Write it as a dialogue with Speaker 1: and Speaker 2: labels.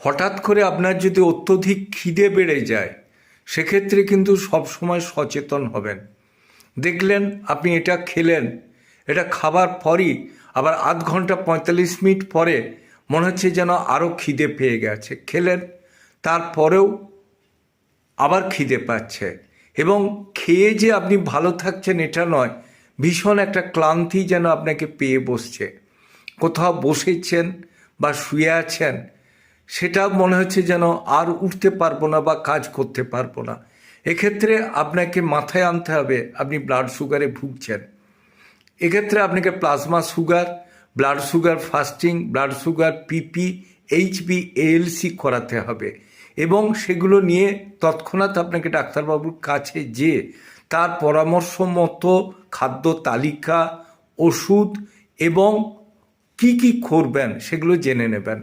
Speaker 1: হঠাৎ করে আপনার যদি অত্যধিক খিদে বেড়ে যায়, সেক্ষেত্রে কিন্তু সবসময় সচেতন হবেন। দেখলেন, আপনি এটা খেলেন, এটা খাবার পরই আবার আধ ঘণ্টা পঁয়তাল্লিশ মিনিট পরে মনে হচ্ছে যেন আরও খিদে পেয়ে গেছে। খেলেন, তারপরেও আবার খিদে পাচ্ছে এবং খেয়ে যে আপনি ভালো থাকছেন এটা নয়, ভীষণ একটা ক্লান্তি যেন আপনাকে পেয়ে বসছে। কোথাও বসেছেন বা শুয়ে আছেন সেটা মনে হচ্ছে যেন আর উঠতে পারব না বা কাজ করতে পারব না। এক্ষেত্রে আপনাকে মাথায় আনতে হবে, আপনি ব্লাড সুগারে ভুগছেন। এক্ষেত্রে আপনাকে plasma sugar blood sugar fasting blood sugar PP HB ALC করাতে হবে এবং সেগুলো নিয়ে তৎক্ষণাৎ আপনাকে ডাক্তারবাবুর কাছে যে তার পরামর্শ মতো খাদ্য তালিকা, ওষুধ এবং কি কি করবেন সেগুলো জেনে নেবেন।